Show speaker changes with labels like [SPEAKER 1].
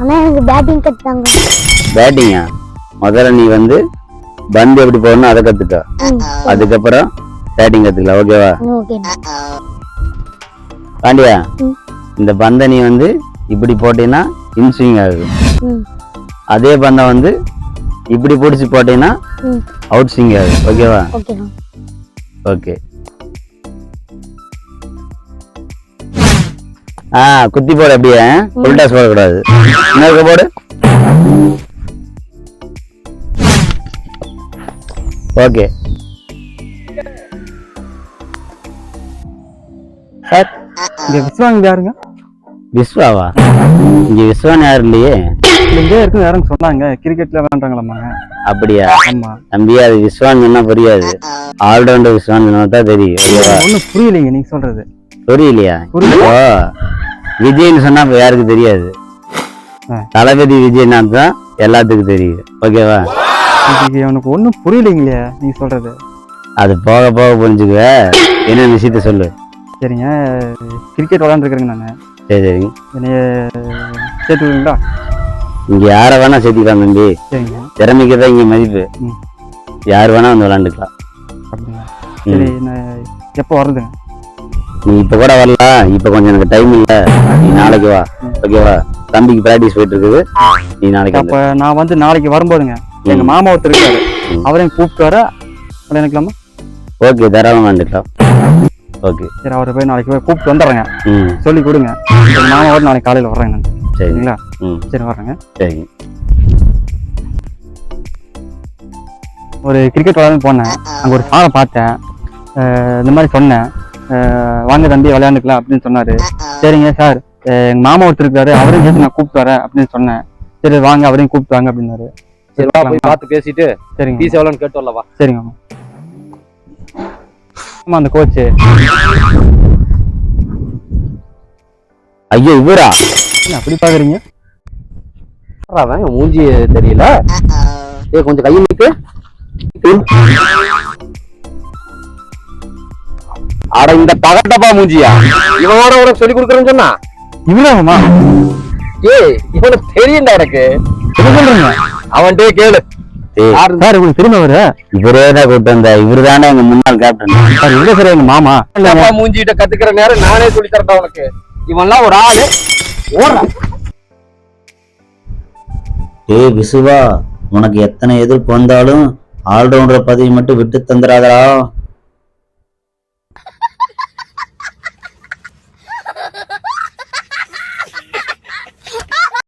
[SPEAKER 1] ஆனா எனக்கு பேட்டிங் கத்துட்டாங்க
[SPEAKER 2] பேட்டிங்கா முதல்ல நீ வந்து பந்து எப்படி போடணும் அதை கத்துக்க அதுக்கப்புறம் பேட்டிங் கத்துக்கலாம் ஓகேவா பாண்டியா இந்த பந்தை நீ வந்து இப்படி போட்டீங்கன்னா இன்ஸ்விங்
[SPEAKER 1] ஆகும்
[SPEAKER 2] அதே பந்தம் வந்து இப்படி பிடிச்சி போட்டீங்கன்னா அவுட் ஸ்விங் ஆகும் ஓகேவா ஓகே ஆ குத்தி போடு அப்படியே. ஃபுல் டாஸ் போடக்கூடாது இன்னொரு போடு. ஓகே.
[SPEAKER 3] சார் இங்க விஸ்வாங்க யாருங்க?
[SPEAKER 2] விஸ்வாவா? இங்க விஸ்வான் யாரும் இல்லையே?
[SPEAKER 3] இல்ல இங்கே இருக்கு யாருன்னு சொன்னாங்க? கிரிக்கெட்ல விளாண்டாங்களாமாங்க
[SPEAKER 2] அப்படியா?
[SPEAKER 3] ஆமா.
[SPEAKER 2] தம்பி அது விஸ்வான் சொன்னா புரியாது. ஆல்ரவுண்டர் விஸ்வான் சொன்னா தான் தெரியும்.
[SPEAKER 3] ஒண்ணும் புரியலைங்க நீங்க சொல்றது.
[SPEAKER 2] புரியலையா?
[SPEAKER 3] புரியல.
[SPEAKER 2] விஜய்னு சொன்னா இப்ப யாருக்கு தெரியாது. தளபதி விஜய்னா தான் எல்லாத்துக்கும் தெரியுது. ஓகேவா?
[SPEAKER 3] எனக்கு ஒண்ணும் புரியலைங்களே நீங்க சொல்றது.
[SPEAKER 2] அது போக போக புரிஞ்சுக்குவ. என்ன விஷயத்த சொல்லு.
[SPEAKER 3] சரிங்க. கிரிக்கெட் விளாண்டுருக்கிறேங்க நாங்க
[SPEAKER 2] சரி சரிங்க
[SPEAKER 3] என்னைய சேர்த்து விடுங்களா
[SPEAKER 2] இங்க யார வேணா சேர்த்துக்கலாம் தம்பி.
[SPEAKER 3] சரிங்க.
[SPEAKER 2] திறமைக்கு தான் இங்க மதிப்பு. யார் வேணா வந்து விளாண்டுக்கலாம்
[SPEAKER 3] அப்படிங்க சரி நான் எப்போ வருதுங்க
[SPEAKER 2] நீ இப்ப கூட வரலாம் இப்ப கொஞ்சம் எனக்கு டைம் இல்ல. நீ நாளைக்கு வா. ஓகேவா தம்பிக்கு பிராக்டிஸ் போயிட்டு இருக்குது. நீ நாளைக்கு
[SPEAKER 3] அப்ப நான் வந்து நாளைக்கு வரும்போதுங்க எங்க மாமா ஒருத்தர் இருக்காரு. அவரையும் கூப்பிட்டு வர நினைக்கலாமா?
[SPEAKER 2] ஓகே தாராளமா வந்துக்கலாம். ஓகே
[SPEAKER 3] சரி அவரை போய் நாளைக்கு போய் கூப்பிட்டு வந்துடுறேங்க. சொல்லி கொடுங்க. எங்க மாமாவோட நாளைக்கு காலையில வர்றேங்க சரிங்களா?
[SPEAKER 2] ம்.
[SPEAKER 3] சரி வர்றேங்க.
[SPEAKER 2] சரிங்க
[SPEAKER 3] ஒரு கிரிக்கெட் விளையாட போனேன். அங்க ஒரு சாரை பார்த்தேன். இந்த மாதிரி சொன்னேன். வாங்க தம்பி விளையாண்டுக்கலாம் அப்படின்னு சொன்னாரு. சரிங்க சார். எங்க மாமா ஒருத்தர் இருக்காரு. அவரையும் சேர்த்து நான் கூப்பிட்டு வரேன் அப்படின்னு சொன்னேன். சரி வாங்க அவரையும் கூப்பிட்டு வாங்க அப்படின்னாரு.
[SPEAKER 4] சரி வா போய் பார்த்து பேசிட்டு
[SPEAKER 3] சரிங்க.
[SPEAKER 4] ஃபீஸ் எவ்வளோன்னு கேட்டு வரல வா
[SPEAKER 3] சரிங்க. ஆமா அந்த கோச்சு.
[SPEAKER 2] ஐயோ இவரா?
[SPEAKER 3] அப்படி பாக்குறீங்க?
[SPEAKER 4] அவன்? மூஞ்சி தெரியல. ஏ கொஞ்சம் கையை நீட்டு. அட இந்த பகட்டப்பா மூஞ்சியா? இவனோட உனக்கு சொல்லி கொடுக்குறேன்னு சொன்னா?
[SPEAKER 3] இவரா மாமா
[SPEAKER 4] ஏய் இவனுக்கு தெரியும்டா எனக்கு.
[SPEAKER 3] என்ன சொல்றீங்க?
[SPEAKER 4] அவன்கிட்டயே கேளு.
[SPEAKER 3] சார் உங்களுக்கு திரும்ப அவரு?
[SPEAKER 2] இவரே தான் கூப்பிட்டு வந்தா. இவரு தானே எங்க முன்னாள் கேப்டன்
[SPEAKER 3] சார் இவரே சார் எங்க மாமா?
[SPEAKER 4] அப்பா மூஞ்சிட்ட கத்துக்கிற நேரம் நானே சொல்லி தரேன்டா உனக்கு. இவன்லாம் ஒரு ஆளு.
[SPEAKER 2] ஏய் விசுவா உனக்கு எத்தனை எதிர்ப்பு வந்தாலும் ஆல்ரவுண்டர் பதவி மட்டும் விட்டு தந்துடாதடா.